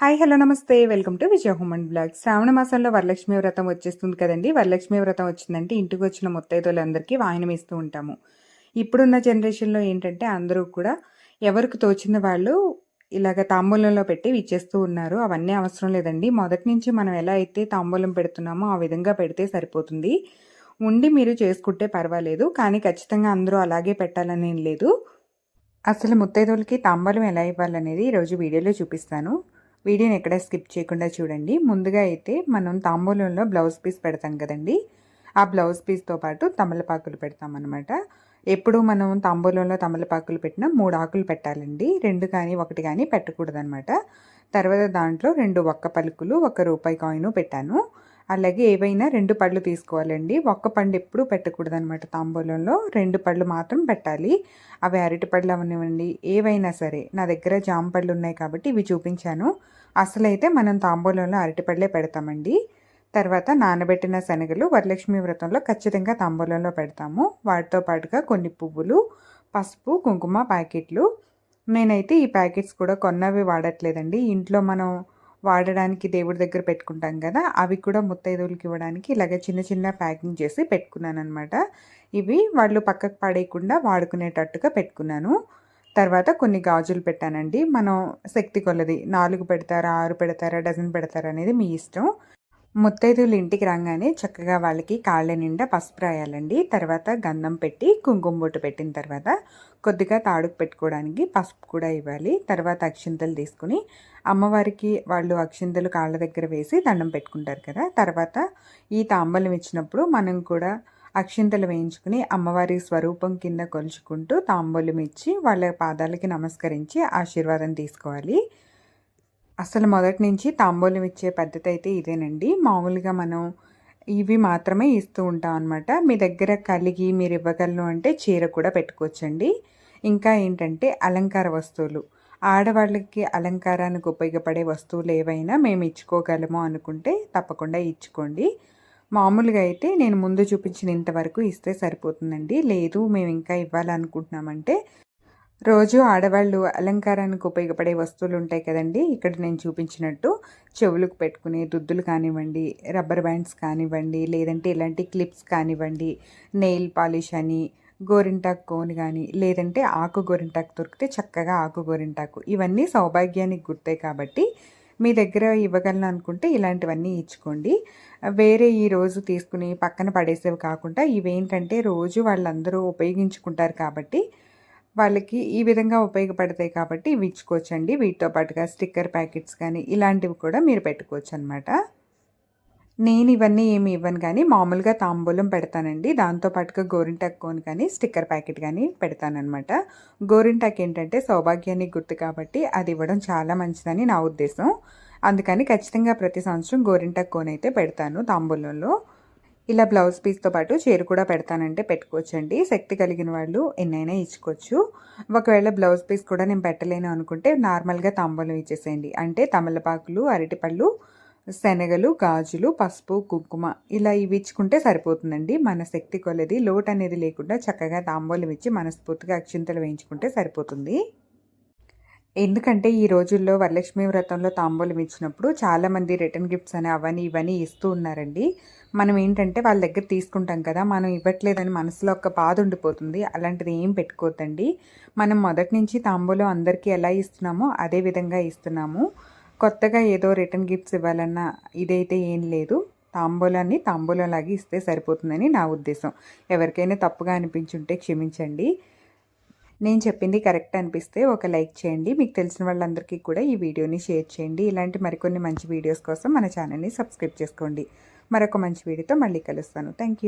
Hi hello నమస్తే. Welcome to Vijaya హోమన్ blog శ్రావణ మాసంలో వరలక్ష్మి వ్రతం వచ్చేస్తుంది కదండి. వరలక్ష్మి వ్రతం వచ్చిందంటే ఇంటికి వచ్చిన ముత్తైదులందరికీ వాయనం ఇస్తూ ఉంటాము. ఇప్పుడున్న జనరేషన్లో ఏంటంటే అందరూ కూడా ఎవరికి తోచిన వాళ్ళు ఇలాగ తాంబూలంలో పెట్టి ఇచ్చేస్తూ ఉన్నారు. అవన్నీ అవసరం లేదండి. మొదటి నుంచి మనం ఎలా అయితే తాంబూలం పెడుతున్నామో ఆ విధంగా పెడితే సరిపోతుంది. ఉండి మీరు చేసుకుంటే పర్వాలేదు. కానీ ఖచ్చితంగా అందరూ అలాగే పెట్టాలని లేదు. అసలు ముత్తైదులకి తాంబూలం ఎలా ఇవ్వాలనేది ఈరోజు వీడియోలో చూపిస్తాను. వీడియోని ఎక్కడ స్కిప్ చేయకుండా చూడండి. ముందుగా అయితే మనం తాంబూలంలో బ్లౌజ్ పీస్ పెడతాం కదండి. ఆ బ్లౌజ్ పీస్తో పాటు తమలపాకులు పెడతాం అనమాట ఎప్పుడు మనం తాంబూలంలో తమలపాకులు పెట్టినా మూడు ఆకులు పెట్టాలండి. రెండు కానీ ఒకటి కానీ పెట్టకూడదనమాట తర్వాత దాంట్లో రెండు ఒక్క పలుకులు ఒక రూపాయి కాయిన్ పెట్టాను. అలాగే ఏవైనా రెండు పళ్ళు తీసుకోవాలండి. ఒక్క పండు ఎప్పుడు పెట్టకూడదనమాట తాంబూలంలో. రెండు పళ్ళు మాత్రం పెట్టాలి. అవి అరటి పళ్ళు అవనివ్వండి. ఏవైనా సరే. నా దగ్గర జామ పళ్ళు ఉన్నాయి కాబట్టి ఇవి చూపించాను. అసలైతే మనం తాంబూలంలో అరటిపళ్ళే పెడతామండి. తర్వాత నానబెట్టిన శనగలు వరలక్ష్మి వ్రతంలో ఖచ్చితంగా తాంబూలంలో పెడతాము. వాటితో పాటుగా కొన్ని పువ్వులు పసుపు కుంకుమ ప్యాకెట్లు. నేనైతే ఈ ప్యాకెట్స్ కూడా కొన్నవి వాడట్లేదండి. ఇంట్లో మనం వాడడానికి దేవుడి దగ్గర పెట్టుకుంటాం కదా అవి కూడా ముత్తైదువులకి ఇవ్వడానికి ఇలాగ చిన్న చిన్న ప్యాకింగ్ చేసి పెట్టుకున్నాను అనమాట ఇవి వాళ్ళు పక్కకు పడేయకుండా వాడుకునేటట్టుగా పెట్టుకున్నాను. తర్వాత కొన్ని గాజులు పెట్టానండి. మనం శక్తి కొలది నాలుగు పెడతారా ఆరు పెడతారా డజన్ పెడతారా అనేది మీ ఇష్టం. ముత్తైదులు ఇంటికి రాగానే చక్కగా వాళ్ళకి కాళ్ళ నిండా పసుపు రాయాలండి. తర్వాత గంధం పెట్టి కుంకుమ బొట్టు పెట్టిన తర్వాత కొద్దిగా తాడుకు పెట్టుకోవడానికి పసుపు కూడా ఇవ్వాలి. తర్వాత అక్షింతలు తీసుకుని అమ్మవారికి వాళ్ళు అక్షింతలు కాళ్ళ దగ్గర వేసి దండం పెట్టుకుంటారు కదా. తర్వాత ఈ తాంబలం ఇచ్చినప్పుడు మనం కూడా అక్షింతలు వేయించుకుని అమ్మవారి స్వరూపం కింద కొలుచుకుంటూ తాంబూలం ఇచ్చి వాళ్ళ పాదాలకి నమస్కరించి ఆశీర్వాదం తీసుకోవాలి. అసలు మొదటి నుంచి తాంబూలం ఇచ్చే పద్ధతి అయితే ఇదేనండి. మామూలుగా మనం ఇవి మాత్రమే ఇస్తూ ఉంటాం అనమాట మీ దగ్గర కలిగి మీరు ఇవ్వగలను అంటే చీర కూడా పెట్టుకోవచ్చండి. ఇంకా ఏంటంటే అలంకార వస్తువులు. ఆడవాళ్ళకి అలంకారానికి ఉపయోగపడే వస్తువులు ఏవైనా మేము ఇచ్చుకోగలము అనుకుంటే తప్పకుండా ఇచ్చుకోండి. మామూలుగా అయితే నేను ముందు చూపించిన ఇంతవరకు ఇస్తే సరిపోతుందండి. లేదు మేము ఇంకా ఇవ్వాలనుకుంటున్నామంటే రోజు ఆడవాళ్ళు అలంకారానికి ఉపయోగపడే వస్తువులు ఉంటాయి కదండి. ఇక్కడ నేను చూపించినట్టు చెవులకు పెట్టుకునే దుద్దులు కానివ్వండి రబ్బర్ బ్యాండ్స్ కానివ్వండి లేదంటే ఇలాంటి క్లిప్స్ కానివ్వండి నెయిల్ పాలిష్ అని గోరింటాకు కోన్ కానీ లేదంటే ఆకు గోరింటాకు దొరికితే చక్కగా ఆకు గోరింటాకు. ఇవన్నీ సౌభాగ్యానికి గుర్తాయి కాబట్టి మీ దగ్గర ఇవ్వగలను అనుకుంటే ఇలాంటివన్నీ ఇచ్చుకోండి. వేరే ఈ రోజు తీసుకుని పక్కన పడేసేవి కాకుండా ఇవేంటంటే రోజు వాళ్ళందరూ ఉపయోగించుకుంటారు కాబట్టి వాళ్ళకి ఈ విధంగా ఉపయోగపడతాయి కాబట్టి ఇవి ఇచ్చుకోవచ్చండి వీటితో పాటుగా స్టిక్కర్ ప్యాకెట్స్ కానీ ఇలాంటివి కూడా మీరు పెట్టుకోవచ్చు అనమాట నేను ఇవన్నీ ఏమి ఇవ్వను కానీ మామూలుగా తాంబూలం పెడతానండి. దాంతోపాటుగా గోరింటాకు కోన్ కానీ స్టిక్కర్ ప్యాకెట్ కానీ పెడతానమాట గోరింటాకు ఏంటంటే సౌభాగ్యానికి గుర్తు కాబట్టి అది ఇవ్వడం చాలా మంచిదని నా ఉద్దేశం. అందుకని ఖచ్చితంగా ప్రతి సంవత్సరం గోరింటాకు కోన్ అయితే పెడతాను తాంబూలంలో. ఇలా బ్లౌజ్ పీస్తో పాటు చీర కూడా పెడతానంటే పెట్టుకోవచ్చండి. శక్తి కలిగిన వాళ్ళు ఎన్నైనా ఇచ్చుకోవచ్చు. ఒకవేళ బ్లౌజ్ పీస్ కూడా నేను పెట్టలేను అనుకుంటే నార్మల్గా తాంబూలం ఇచ్చేసేయండి. అంటే తమలపాకులు అరటిపళ్ళు శనగలు గాజులు పసుపు కుంకుమ ఇలా ఇవి ఇచ్చుకుంటే సరిపోతుందండి. మన శక్తి కొలది లోటు అనేది లేకుండా చక్కగా తాంబూలం ఇచ్చి మనస్ఫూర్తిగా అక్షింతలు వేయించుకుంటే సరిపోతుంది. ఎందుకంటే ఈ రోజుల్లో వరలక్ష్మి వ్రతంలో తాంబూలం ఇచ్చినప్పుడు చాలామంది రిటర్న్ గిఫ్ట్స్ అని అవన్నీ ఇవన్నీ ఇస్తూ ఉన్నారండి. మనం ఏంటంటే వాళ్ళ దగ్గర తీసుకుంటాం కదా మనం ఇవ్వట్లేదని మనసులో ఒక బాధ ఉండిపోతుంది. అలాంటిది ఏం పెట్టుకోవద్దండి మనం మొదటి నుంచి తాంబూలం అందరికీ ఎలా ఇస్తున్నామో అదే విధంగా ఇస్తున్నాము. కొత్తగా ఏదో రిటర్న్ గిఫ్ట్స్ ఇవ్వాలన్నా ఇదైతే ఏం లేదు. తాంబూలాన్ని తాంబూలంలాగే ఇస్తే సరిపోతుందని నా ఉద్దేశం. ఎవరికైనా తప్పుగా అనిపించుంటే క్షమించండి. నేను చెప్పింది కరెక్ట్ అనిపిస్తే ఒక లైక్ చేయండి. మీకు తెలిసిన వాళ్ళందరికీ కూడా ఈ వీడియోని షేర్ చేయండి. ఇలాంటి మరికొన్ని మంచి వీడియోస్ కోసం మన ఛానల్ని సబ్స్క్రైబ్ చేసుకోండి. మరొక మంచి వీడియోతో మళ్ళీ కలుస్తాను. థ్యాంక్